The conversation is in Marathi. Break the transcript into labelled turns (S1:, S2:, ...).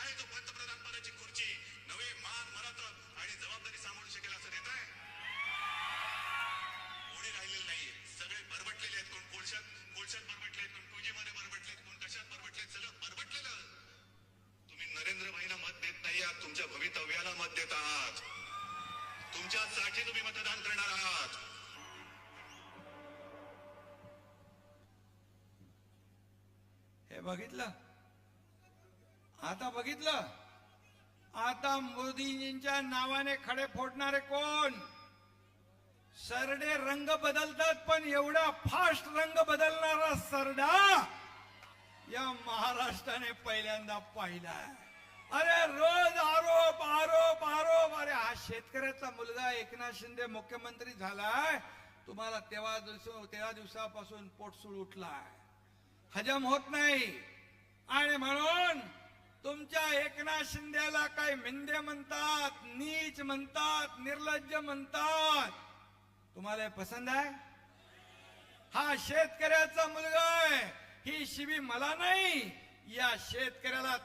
S1: आहे तो पंतप्रधान पदाची खुर्ची नवे मान मरात आणि जबाबदारी सांभाळू शकेल असं देत आहे. कोणी राहिलेलं नाहीये. सगळे बरबटलेले आहेत कोण कोळशात कोळशात बरबटले आहेत कोण टूजी मध्ये बरबटले कोण कशात बरबटले सगळं बरबटलेलं. तुम्ही नरेंद्र भाईंना मत देत नाही आहात तुमच्या भवितव्याला मत देत आहात. तुमच्यासाठी तुम्ही मतदान करणार आहात.
S2: हे बघितलं? आता बघितलं? आता मोदीजींच्या नावाने खडे फोडणारे कोण? सरडे रंग बदलतात पण एवढा फास्ट रंग बदलणारा सरडा या महाराष्ट्राने पहिल्यांदा पाहिला. अरे रोज आरोप आरोप आरोप. अरे हा शेतकऱ्याचा मुलगा एकनाथ शिंदे मुख्यमंत्री झालाय. तुम्हाला तेव्हा दिवस तेव्हा दिवसापासून पोटसूळ उठलाय. हजम होत नाही. आणि म्हणून तुमच्या एकनाथ शिंदेला काय मिंदे म्हणतात नीच म्हणतात निर्लज्ज म्हणतात. तुम्हाला पसंद आहे? हा शेतकऱ्याचा मुलगा आहे. ही शिबी मला नाही. या शेतकऱ्याला